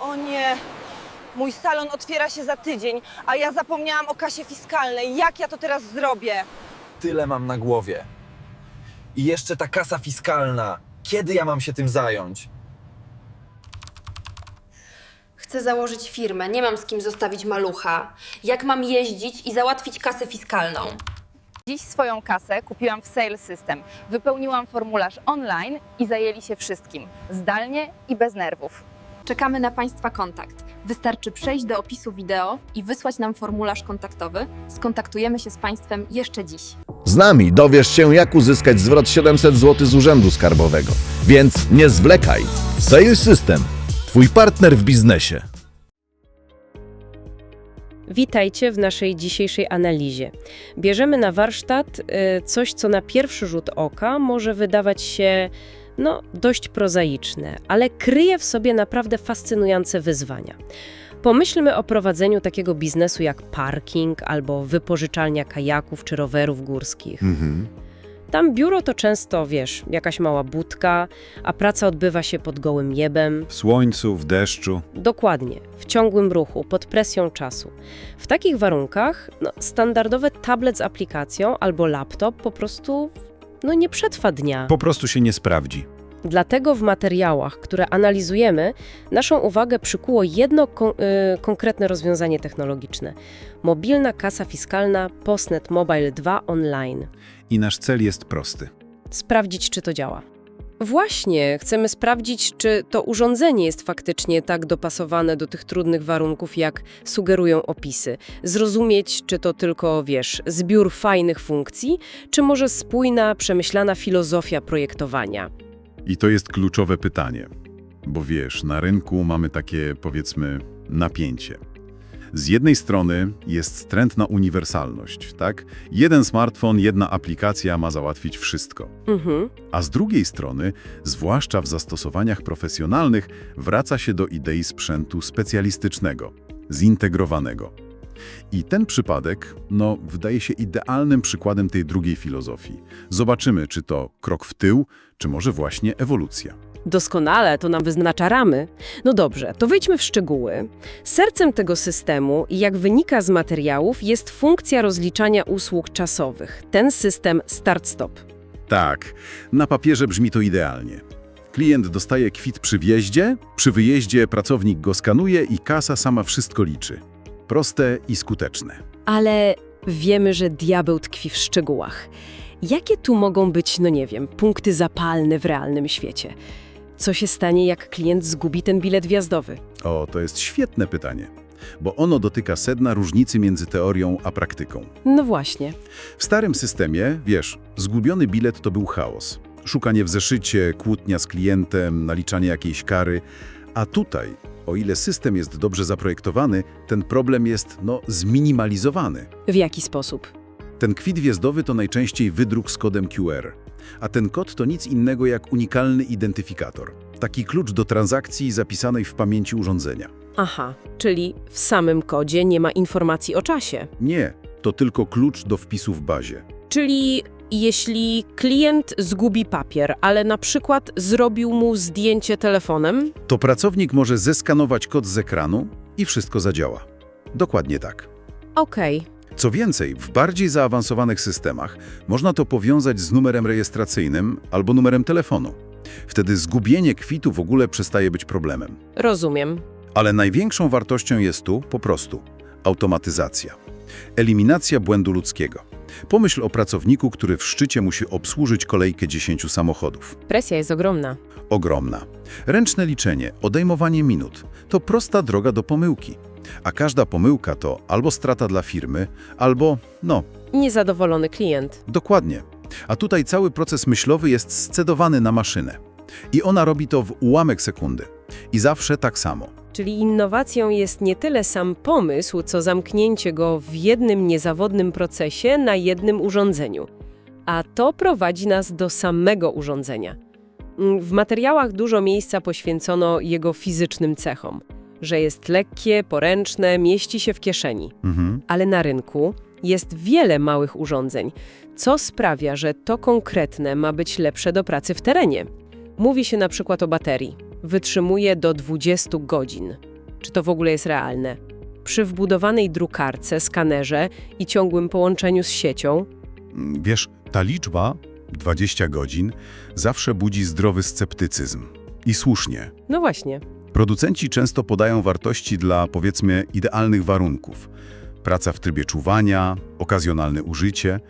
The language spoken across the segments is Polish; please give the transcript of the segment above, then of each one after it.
O nie, mój salon otwiera się za tydzień, a ja zapomniałam o kasie fiskalnej. Jak ja to teraz zrobię? Tyle mam na głowie. I jeszcze ta kasa fiskalna. Kiedy ja mam się tym zająć? Chcę założyć firmę, nie mam z kim zostawić malucha. Jak mam jeździć i załatwić kasę fiskalną? Dziś swoją kasę kupiłam w Sales System. Wypełniłam formularz online i zajęli się wszystkim. Zdalnie i bez nerwów. Czekamy na Państwa kontakt. Wystarczy przejść do opisu wideo i wysłać nam formularz kontaktowy. Skontaktujemy się z Państwem jeszcze dziś. Z nami dowiesz się, jak uzyskać zwrot 700 zł z Urzędu Skarbowego. Więc nie zwlekaj. Sales System. Twój partner w biznesie. Witajcie w naszej dzisiejszej analizie. Bierzemy na warsztat y, coś, co na pierwszy rzut oka może wydawać się no, dość prozaiczne, ale kryje w sobie naprawdę fascynujące wyzwania. Pomyślmy o prowadzeniu takiego biznesu jak parking albo wypożyczalnia kajaków czy rowerów górskich. Tam biuro to często, wiesz, jakaś mała budka, a praca odbywa się pod gołym niebem, W słońcu, w deszczu. Dokładnie, w ciągłym ruchu, pod presją czasu. W takich warunkach no, standardowy tablet z aplikacją albo laptop po prostu no, nie przetrwa dnia. Po prostu się nie sprawdzi. Dlatego w materiałach, które analizujemy, naszą uwagę przykuło jedno kon- y, konkretne rozwiązanie technologiczne. Mobilna kasa fiskalna Postnet Mobile 2 Online. I nasz cel jest prosty. sprawdzić, czy to działa. Właśnie, chcemy sprawdzić, czy to urządzenie jest faktycznie tak dopasowane do tych trudnych warunków, jak sugerują opisy. Zrozumieć, czy to tylko, wiesz, zbiór fajnych funkcji, czy może spójna, przemyślana filozofia projektowania. I to jest kluczowe pytanie. Bo wiesz, na rynku mamy takie, powiedzmy, napięcie. Z jednej strony jest trend na uniwersalność, tak? Jeden smartfon, jedna aplikacja ma załatwić wszystko. Mhm. A z drugiej strony, zwłaszcza w zastosowaniach profesjonalnych, wraca się do idei sprzętu specjalistycznego, zintegrowanego. I ten przypadek, no, wydaje się idealnym przykładem tej drugiej filozofii. Zobaczymy, czy to krok w tył, czy może właśnie ewolucja. Doskonale, to nam wyznacza ramy. No dobrze, to wejdźmy w szczegóły. Sercem tego systemu, jak wynika z materiałów, jest funkcja rozliczania usług czasowych. Ten system start-stop. Tak, na papierze brzmi to idealnie. Klient dostaje kwit przy wjeździe, przy wyjeździe pracownik go skanuje i kasa sama wszystko liczy. Proste i skuteczne. Ale wiemy, że diabeł tkwi w szczegółach. Jakie tu mogą być, no nie wiem, punkty zapalne w realnym świecie? Co się stanie, jak klient zgubi ten bilet wjazdowy? O, to jest świetne pytanie, bo ono dotyka sedna różnicy między teorią a praktyką. No właśnie. W starym systemie, wiesz, zgubiony bilet to był chaos. Szukanie w zeszycie, kłótnia z klientem, naliczanie jakiejś kary. A tutaj, o ile system jest dobrze zaprojektowany, ten problem jest, no, zminimalizowany. W jaki sposób? Ten kwit wjazdowy to najczęściej wydruk z kodem QR, a ten kod to nic innego jak unikalny identyfikator. Taki klucz do transakcji zapisanej w pamięci urządzenia. Aha, czyli w samym kodzie nie ma informacji o czasie. Nie, to tylko klucz do wpisu w bazie. Czyli jeśli klient zgubi papier, ale na przykład zrobił mu zdjęcie telefonem, To pracownik może zeskanować kod z ekranu i wszystko zadziała. Dokładnie tak. okej, Co więcej, w bardziej zaawansowanych systemach można to powiązać z numerem rejestracyjnym albo numerem telefonu. Wtedy zgubienie kwitu w ogóle przestaje być problemem. rozumiem. Ale największą wartością jest tu po prostu automatyzacja. Eliminacja błędu ludzkiego. Pomyśl o pracowniku, który w szczycie musi obsłużyć kolejkę 10 samochodów. Presja jest ogromna. Ogromna. Ręczne liczenie, odejmowanie minut to prosta droga do pomyłki. A każda pomyłka to albo strata dla firmy, albo, no, Niezadowolony klient. dokładnie. A tutaj cały proces myślowy jest scedowany na maszynę. I ona robi to w ułamek sekundy. I zawsze tak samo. Czyli innowacją jest nie tyle sam pomysł, co zamknięcie go w jednym niezawodnym procesie na jednym urządzeniu. A to prowadzi nas do samego urządzenia. W materiałach dużo miejsca poświęcono jego fizycznym cechom, że jest lekkie, poręczne, mieści się w kieszeni. Mhm. Ale na rynku jest wiele małych urządzeń, co sprawia, że to konkretne ma być lepsze do pracy w terenie. Mówi się na przykład o baterii. wytrzymuje do 20 godzin. Czy to w ogóle jest realne? Przy wbudowanej drukarce, skanerze i ciągłym połączeniu z siecią Mm, Wiesz, ta liczba, 20 godzin, zawsze budzi zdrowy sceptycyzm. I słusznie. No właśnie. Producenci często podają wartości dla, powiedzmy, idealnych warunków. Praca w trybie czuwania, okazjonalne użycie,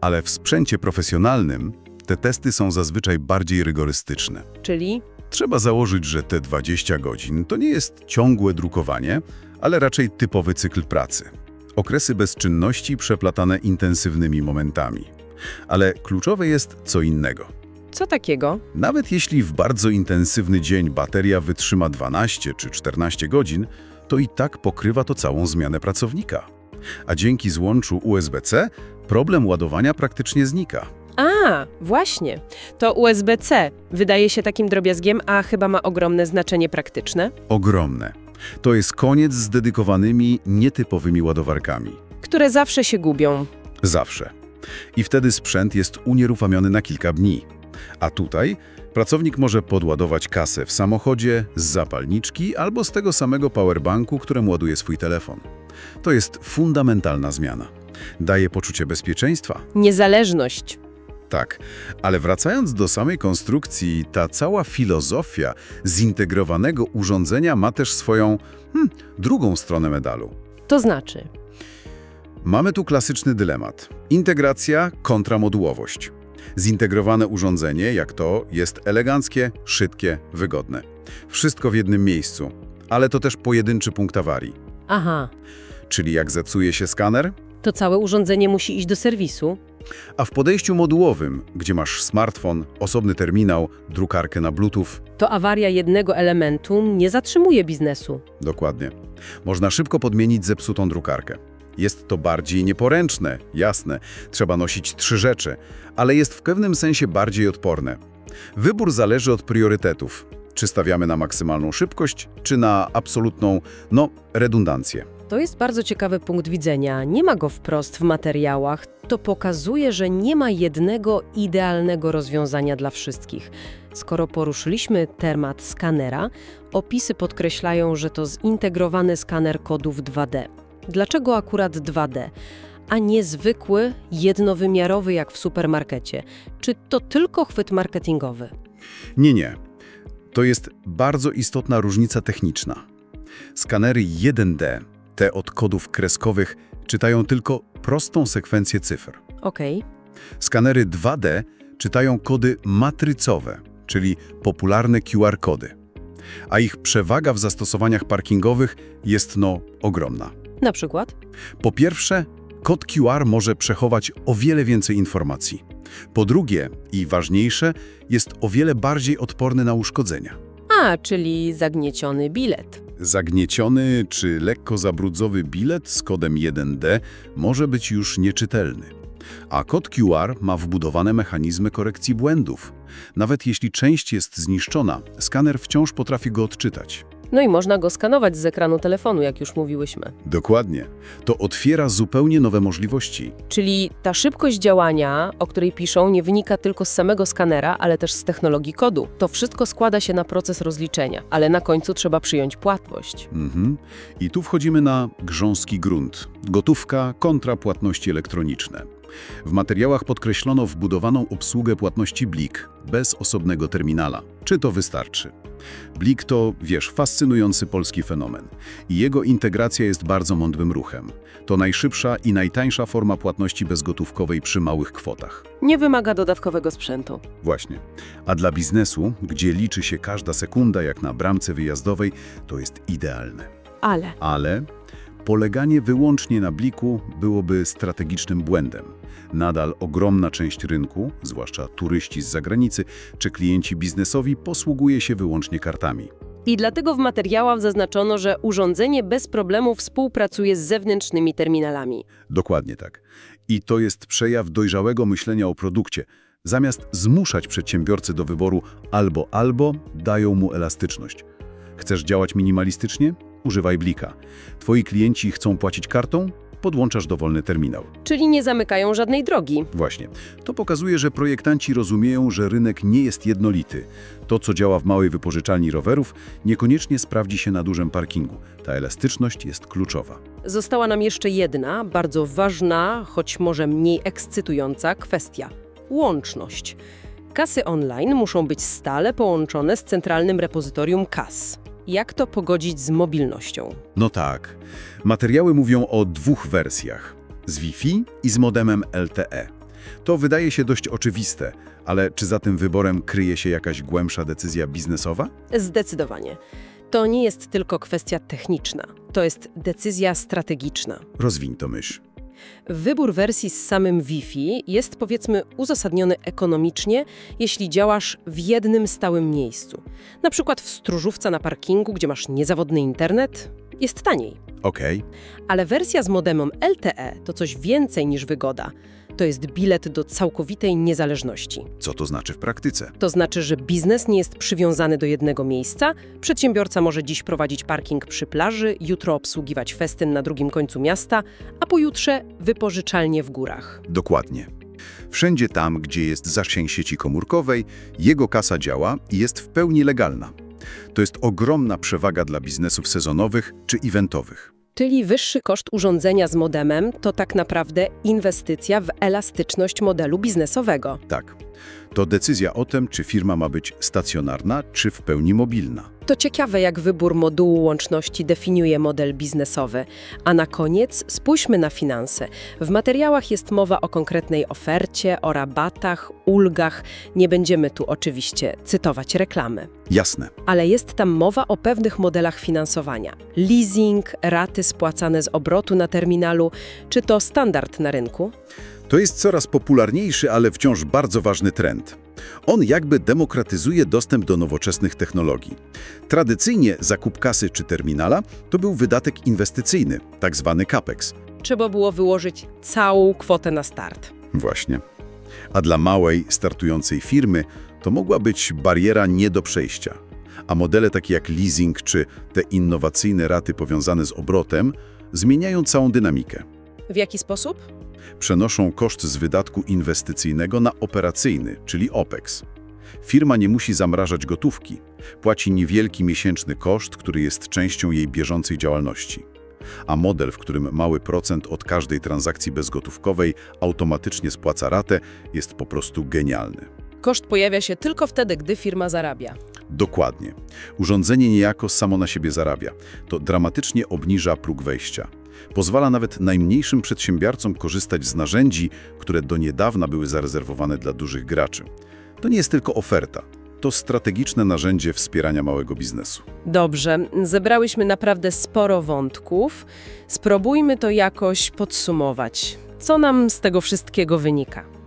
ale w sprzęcie profesjonalnym te testy są zazwyczaj bardziej rygorystyczne. Czyli Trzeba założyć, że te 20 godzin to nie jest ciągłe drukowanie, ale raczej typowy cykl pracy. Okresy bezczynności przeplatane intensywnymi momentami. Ale kluczowe jest co innego. Co takiego? Nawet jeśli w bardzo intensywny dzień bateria wytrzyma 12 czy 14 godzin, to i tak pokrywa to całą zmianę pracownika. A dzięki złączu USB-C problem ładowania praktycznie znika. A, właśnie. To USB-C wydaje się takim drobiazgiem, a chyba ma ogromne znaczenie praktyczne, Ogromne. To jest koniec z dedykowanymi, nietypowymi ładowarkami. które zawsze się gubią. Zawsze. I wtedy sprzęt jest unieruchomiony na kilka dni. A tutaj pracownik może podładować kasę w samochodzie, z zapalniczki albo z tego samego powerbanku, którym ładuje swój telefon. To jest fundamentalna zmiana. Daje poczucie bezpieczeństwa. Niezależność. Tak, ale wracając do samej konstrukcji, ta cała filozofia zintegrowanego urządzenia ma też swoją hmm, drugą stronę medalu. To znaczy, Mamy tu klasyczny dylemat. Integracja kontra modułowość. Zintegrowane urządzenie, jak to, jest eleganckie, szybkie, wygodne. Wszystko w jednym miejscu, ale to też pojedynczy punkt awarii. aha, Czyli jak zepsuje się skaner, to całe urządzenie musi iść do serwisu. a w podejściu modułowym, gdzie masz smartfon, osobny terminał, drukarkę na Bluetooth, To awaria jednego elementu nie zatrzymuje biznesu. Dokładnie. Można szybko podmienić zepsutą drukarkę. Jest to bardziej nieporęczne, jasne, trzeba nosić trzy rzeczy, ale jest w pewnym sensie bardziej odporne. Wybór zależy od priorytetów. Czy stawiamy na maksymalną szybkość, czy na absolutną, no, redundancję. To jest bardzo ciekawy punkt widzenia. Nie ma go wprost w materiałach. To pokazuje, że nie ma jednego idealnego rozwiązania dla wszystkich. Skoro poruszyliśmy temat skanera, opisy podkreślają, że to zintegrowany skaner kodów 2D. Dlaczego akurat 2D? A nie zwykły, jednowymiarowy jak w supermarkecie? Czy to tylko chwyt marketingowy? Nie, nie. To jest bardzo istotna różnica techniczna. Skanery 1D, te od kodów kreskowych, czytają tylko prostą sekwencję cyfr. Okej. Skanery 2D czytają kody matrycowe, czyli popularne QR-kody. A ich przewaga w zastosowaniach parkingowych jest no ogromna. Na przykład? Po pierwsze, kod QR może przechować o wiele więcej informacji. Po drugie, i ważniejsze, jest o wiele bardziej odporny na uszkodzenia. A, czyli zagnieciony bilet. Zagnieciony czy lekko zabrudzowy bilet z kodem 1D może być już nieczytelny. A kod QR ma wbudowane mechanizmy korekcji błędów. Nawet jeśli część jest zniszczona, skaner wciąż potrafi go odczytać. No i można go skanować z ekranu telefonu, jak już mówiłyśmy. Dokładnie. To otwiera zupełnie nowe możliwości. Czyli ta szybkość działania, o której piszą, nie wynika tylko z samego skanera, ale też z technologii kodu. To wszystko składa się na proces rozliczenia, ale na końcu trzeba przyjąć płatność. Mhm. I tu wchodzimy na grząski grunt. Gotówka kontra płatności elektroniczne. W materiałach podkreślono wbudowaną obsługę płatności Blik, bez osobnego terminala. Czy to wystarczy? Blik to, wiesz, fascynujący polski fenomen. I jego integracja jest bardzo mądrym ruchem. To najszybsza i najtańsza forma płatności bezgotówkowej przy małych kwotach. Nie wymaga dodatkowego sprzętu. Właśnie. A dla biznesu, gdzie liczy się każda sekunda jak na bramce wyjazdowej, to jest idealne. Ale Ale poleganie wyłącznie na bliku byłoby strategicznym błędem. Nadal ogromna część rynku, zwłaszcza turyści z zagranicy czy klienci biznesowi, posługuje się wyłącznie kartami. I dlatego w materiałach zaznaczono, że urządzenie bez problemu współpracuje z zewnętrznymi terminalami. Dokładnie tak. I to jest przejaw dojrzałego myślenia o produkcie. Zamiast zmuszać przedsiębiorcę do wyboru albo albo, dają mu elastyczność. Chcesz działać minimalistycznie? Używaj blika. Twoi klienci chcą płacić kartą? Podłączasz dowolny terminal. Czyli nie zamykają żadnej drogi. Właśnie. To pokazuje, że projektanci rozumieją, że rynek nie jest jednolity. To, co działa w małej wypożyczalni rowerów, niekoniecznie sprawdzi się na dużym parkingu. Ta elastyczność jest kluczowa. Została nam jeszcze jedna, bardzo ważna, choć może mniej ekscytująca kwestia łączność. Kasy online muszą być stale połączone z centralnym repozytorium kas. Jak to pogodzić z mobilnością? No tak. Materiały mówią o dwóch wersjach. Z Wi-Fi i z modemem LTE. To wydaje się dość oczywiste, ale czy za tym wyborem kryje się jakaś głębsza decyzja biznesowa? Zdecydowanie. To nie jest tylko kwestia techniczna, to jest decyzja strategiczna. Rozwiń to myśl. Wybór wersji z samym Wi-Fi jest powiedzmy uzasadniony ekonomicznie, jeśli działasz w jednym stałym miejscu. Na przykład w stróżówce na parkingu, gdzie masz niezawodny internet, jest taniej. Okej, Ale wersja z modemem LTE to coś więcej niż wygoda. To jest bilet do całkowitej niezależności. co to znaczy w praktyce? To znaczy, że biznes nie jest przywiązany do jednego miejsca. Przedsiębiorca może dziś prowadzić parking przy plaży, jutro obsługiwać festyn na drugim końcu miasta, a pojutrze wypożyczalnie w górach. Dokładnie. Wszędzie tam, gdzie jest zasięg sieci komórkowej, jego kasa działa i jest w pełni legalna. To jest ogromna przewaga dla biznesów sezonowych czy eventowych. Czyli wyższy koszt urządzenia z modemem to tak naprawdę inwestycja w elastyczność modelu biznesowego. Tak. To decyzja o tym, czy firma ma być stacjonarna, czy w pełni mobilna. To ciekawe, jak wybór modułu łączności definiuje model biznesowy. A na koniec spójrzmy na finanse. W materiałach jest mowa o konkretnej ofercie, o rabatach, ulgach. Nie będziemy tu oczywiście cytować reklamy. Jasne. Ale jest tam mowa o pewnych modelach finansowania. Leasing, raty spłacane z obrotu na terminalu, czy to standard na rynku? To jest coraz popularniejszy, ale wciąż bardzo ważny trend. On jakby demokratyzuje dostęp do nowoczesnych technologii. Tradycyjnie zakup kasy czy terminala to był wydatek inwestycyjny, tak zwany capex. Trzeba było wyłożyć całą kwotę na start. Właśnie. A dla małej, startującej firmy to mogła być bariera nie do przejścia. A modele takie jak leasing czy te innowacyjne raty powiązane z obrotem zmieniają całą dynamikę. W jaki sposób? Przenoszą koszt z wydatku inwestycyjnego na operacyjny, czyli OPEX. Firma nie musi zamrażać gotówki. Płaci niewielki miesięczny koszt, który jest częścią jej bieżącej działalności. A model, w którym mały procent od każdej transakcji bezgotówkowej automatycznie spłaca ratę, jest po prostu genialny. Koszt pojawia się tylko wtedy, gdy firma zarabia. Dokładnie. Urządzenie niejako samo na siebie zarabia. To dramatycznie obniża próg wejścia. Pozwala nawet najmniejszym przedsiębiorcom korzystać z narzędzi, które do niedawna były zarezerwowane dla dużych graczy. To nie jest tylko oferta. To strategiczne narzędzie wspierania małego biznesu. Dobrze, zebrałyśmy naprawdę sporo wątków. Spróbujmy to jakoś podsumować. Co nam z tego wszystkiego wynika?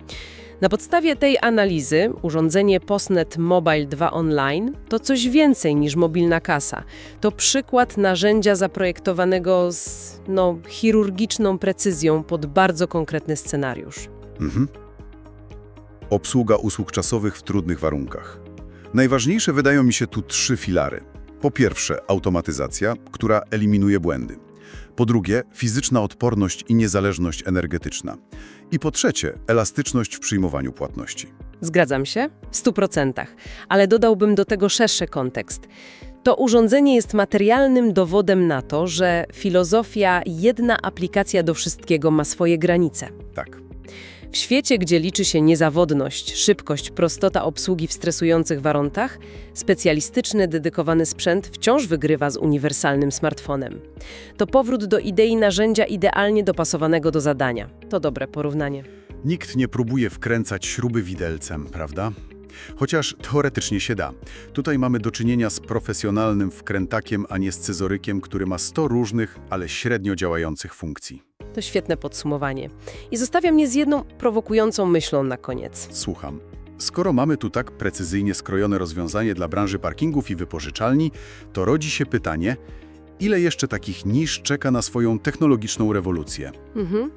Na podstawie tej analizy urządzenie Postnet Mobile 2 Online to coś więcej niż mobilna kasa. To przykład narzędzia zaprojektowanego z no, chirurgiczną precyzją pod bardzo konkretny scenariusz. Mhm. Obsługa usług czasowych w trudnych warunkach. Najważniejsze wydają mi się tu trzy filary. Po pierwsze, automatyzacja, która eliminuje błędy. Po drugie, fizyczna odporność i niezależność energetyczna. I po trzecie, elastyczność w przyjmowaniu płatności. Zgadzam się w 100%, ale dodałbym do tego szerszy kontekst. To urządzenie jest materialnym dowodem na to, że filozofia jedna aplikacja do wszystkiego ma swoje granice. Tak. W świecie, gdzie liczy się niezawodność, szybkość, prostota obsługi w stresujących warunkach, specjalistyczny, dedykowany sprzęt wciąż wygrywa z uniwersalnym smartfonem. To powrót do idei narzędzia idealnie dopasowanego do zadania. To dobre porównanie. Nikt nie próbuje wkręcać śruby widelcem, prawda? Chociaż teoretycznie się da. Tutaj mamy do czynienia z profesjonalnym wkrętakiem, a nie scyzorykiem, który ma 100 różnych, ale średnio działających funkcji. To świetne podsumowanie. I zostawia mnie z jedną prowokującą myślą na koniec. Słucham. Skoro mamy tu tak precyzyjnie skrojone rozwiązanie dla branży parkingów i wypożyczalni, to rodzi się pytanie, ile jeszcze takich nisz czeka na swoją technologiczną rewolucję? Mhm.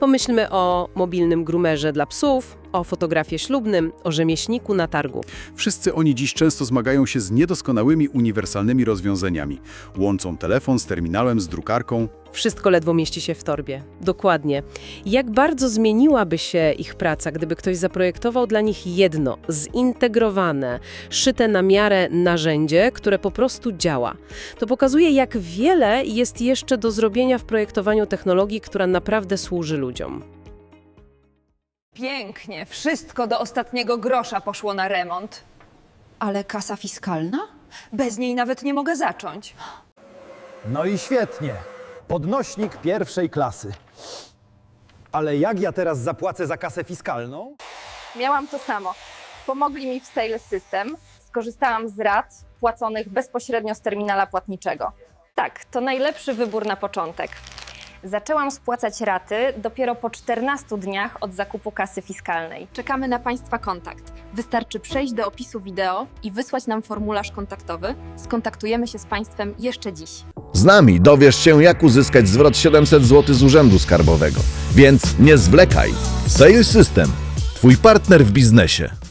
Pomyślmy o mobilnym grumerze dla psów, o fotografie ślubnym, o rzemieślniku na targu. Wszyscy oni dziś często zmagają się z niedoskonałymi uniwersalnymi rozwiązaniami. Łączą telefon z terminalem, z drukarką. Wszystko ledwo mieści się w torbie. Dokładnie. Jak bardzo zmieniłaby się ich praca, gdyby ktoś zaprojektował dla nich jedno, zintegrowane, szyte na miarę narzędzie, które po prostu działa. To pokazuje, jak wiele jest jeszcze do zrobienia w projektowaniu technologii, która naprawdę służy ludziom. Pięknie, wszystko do ostatniego grosza poszło na remont. Ale kasa fiskalna? Bez niej nawet nie mogę zacząć. No i świetnie. Podnośnik pierwszej klasy. Ale jak ja teraz zapłacę za kasę fiskalną? Miałam to samo. Pomogli mi w Sales System. Skorzystałam z rat płaconych bezpośrednio z terminala płatniczego. Tak, to najlepszy wybór na początek. Zaczęłam spłacać raty dopiero po 14 dniach od zakupu kasy fiskalnej. Czekamy na Państwa kontakt. Wystarczy przejść do opisu wideo i wysłać nam formularz kontaktowy. Skontaktujemy się z Państwem jeszcze dziś. Z nami dowiesz się, jak uzyskać zwrot 700 zł z Urzędu Skarbowego. Więc nie zwlekaj. Sales System. Twój partner w biznesie.